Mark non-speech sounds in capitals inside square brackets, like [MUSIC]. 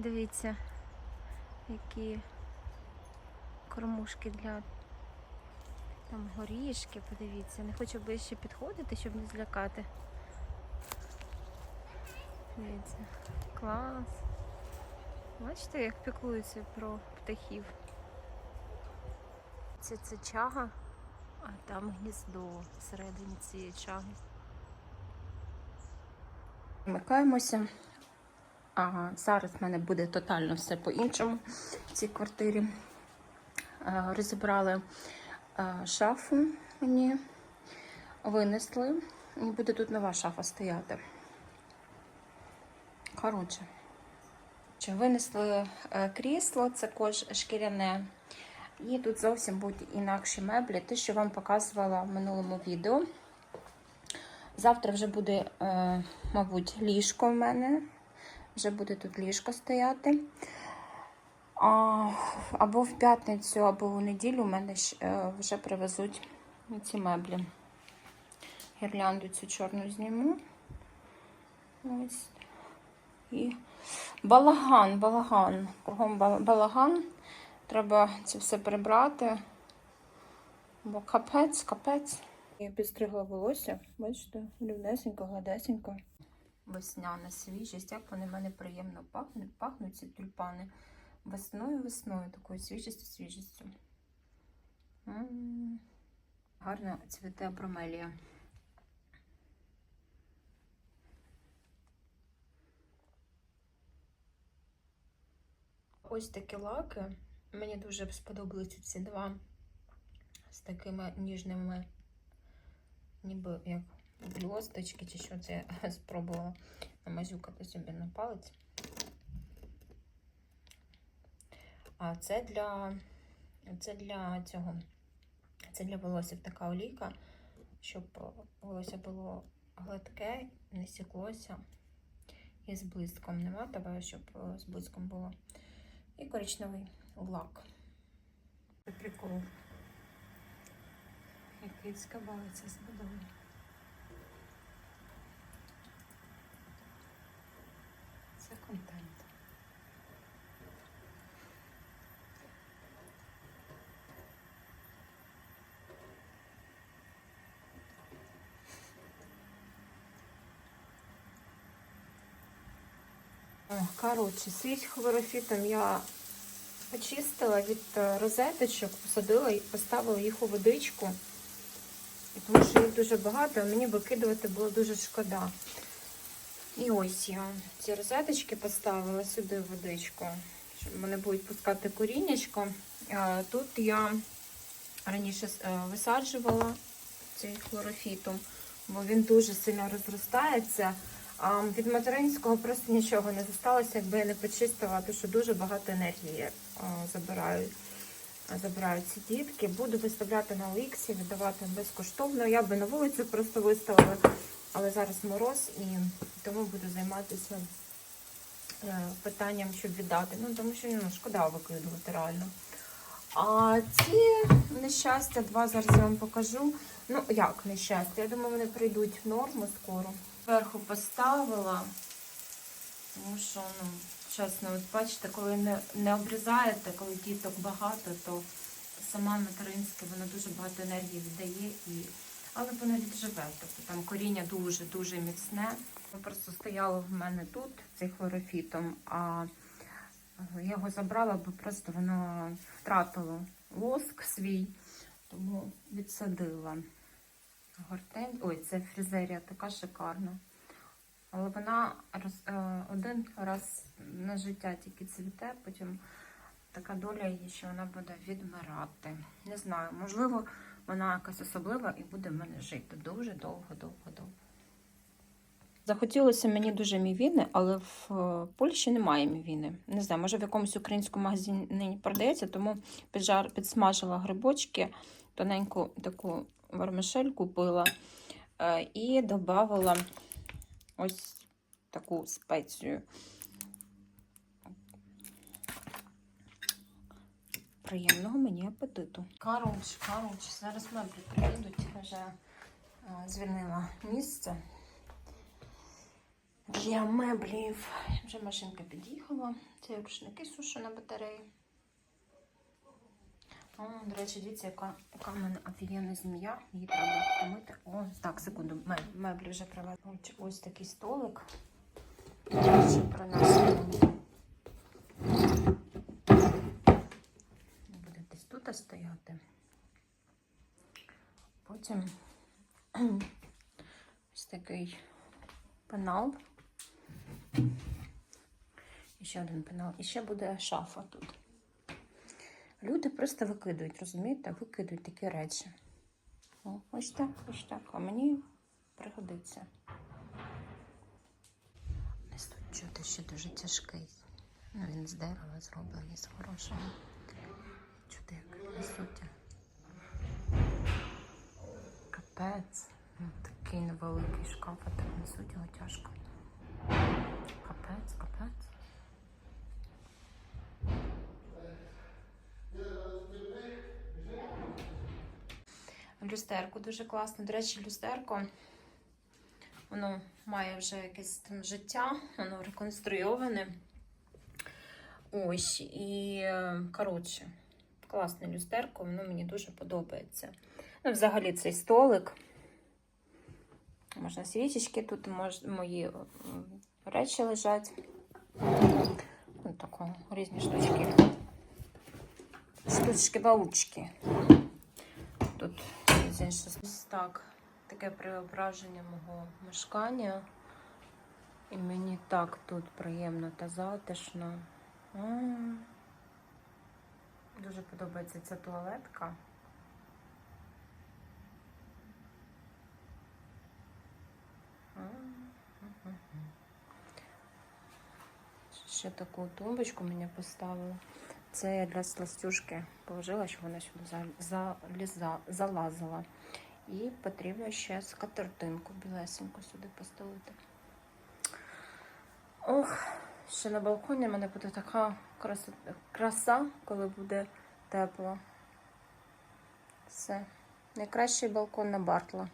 Дивіться, які кормушки для там горішки, подивіться. Не хочу ближче підходити, щоб не злякати. Дивіться, клас. Бачите, як піклуються про птахів. Це це чага, а там гніздо всередині цієї чаги. Вмикаємося. Ага, зараз в мене буде тотально все по-іншому в цій квартирі. Е, Розібрали е, шафу мені, винесли. І буде тут нова шафа стояти. Коротше. Винесли е, крісло, це кож шкіряне. І тут зовсім будуть інакші меблі, те, що вам показувала в минулому відео. Завтра вже буде, мабуть, ліжко в мене. Вже буде тут ліжко стояти. А, або в п'ятницю, або в неділю у мене е, вже привезуть ці меблі. Гірлянду цю чорну зніму. Ось. І балаган, балаган. Кругом балаган. Треба це все прибрати. Бо капець, капець. Я підстригла волосся, бачите, рівнесенько, гладесенько. Весняна свіжість, як вони в мене приємно пахнуть, пахнуть ці тюльпани. Весною, весною, такою свіжістю, свіжістю. М. Гарно цвіте бромелія. Ось такі лаки. Мені дуже сподобалися ці два з такими ніжними, ніби як блісточки, чи що це я [LAUGHS] спробувала намазюкати собі на палець. А це для, це для цього, це для волосся така олійка, щоб волосся було гладке, не сіклося. І з блиском нема тебе, щоб е, з блиском було. І коричневий лак. Це прикол. Який скабалиться з водою. Це контент. Коротше, свіч хлорофітом я очистила від е, розеточок, посадила і поставила їх у водичку. Тому що їх дуже багато, мені викидувати було дуже шкода. І ось я ці розеточки поставила сюди водичку, щоб вони будуть пускати коріннячко. Е, Тут я раніше е, висаджувала цей хлорофітум, бо він дуже сильно розростається. Від материнського просто нічого не зосталося, якби я не почистила, тому що дуже багато енергії забирають, забирають ці дітки. Буду виставляти на Оліксі, віддавати безкоштовно. Я би на вулицю просто виставила, але зараз мороз і тому буду займатися е, питанням, щоб віддати. Ну, тому що ну, шкода викидувати реально. А ці нещастя, два зараз я вам покажу. Ну, як нещастя? Я думаю, вони прийдуть в норму скоро. Зверху поставила, тому що, ну, чесно, от бачите, коли не, не обрізаєте, коли діток багато, то сама материнська, вона дуже багато енергії віддає, і... але вона відживе. Тобто там коріння дуже-дуже міцне. Воно просто стояло в мене тут, цей хлорофітом, а я його забрала, бо просто воно втратило лоск свій, тому відсадила. Гортен... Ой, це фрізерія така шикарна. Але вона роз... е, один раз на життя тільки цвіте, потім така доля її, що вона буде відмирати. Не знаю, можливо, вона якась особлива і буде в мене жити дуже довго-довго-довго. Захотілося мені дуже мівіни, але в е, Польщі немає мівіни. Не знаю, може в якомусь українському магазині продається, тому піджар, підсмажила грибочки, тоненьку таку вермишель купила е, і додавала ось таку спецію. Приємного мені апетиту. Коротше, коротше, зараз меблі приїдуть, вже е, звільнила місце. для меблів. Вже машинка під'їхала. Це рушники сушу на батареї. О, до речі, дивіться, яка, яка в мене офігенна змія. Її треба помити. О, так, секунду, меблі вже привезли. Ось, такий столик. Вже принесла. Буде стояти. Потім [CLEARS THROAT] ось такий пенал. І ще один пенал. І ще буде шафа тут. Люди просто викидують, розумієте? Викидують такі речі. О, ось так, ось так. А мені пригодиться. Ось тут чути, що дуже тяжкий. Ну, він з дерева зроблений, з хорошого. Чути. Капець. Ну, такий невеликий шкаф, а так несуть його тяжко. Капець, капець. Люстерку дуже класно. До речі, люстерко воно має вже якесь там життя, воно реконструйоване. Ось, і е, коротше, класне люстерко, воно мені дуже подобається. Ну, взагалі цей столик. Можна свічечки, тут мож, мої речі лежать. Ось тако, різні штучки. Штучки-баучки. Тут з іншого так, таке преображення мого мешкання. І мені так тут приємно та затишно. Дуже подобається ця туалетка. Ще таку тумбочку мені поставили. Це я для сластюшки положила, щоб вона сюди заліза, залазила. І потрібно ще скатертинку білесеньку сюди поставити. Ох, ще на балконі в мене буде така краса, коли буде тепло. Все. Найкращий балкон на Бартла.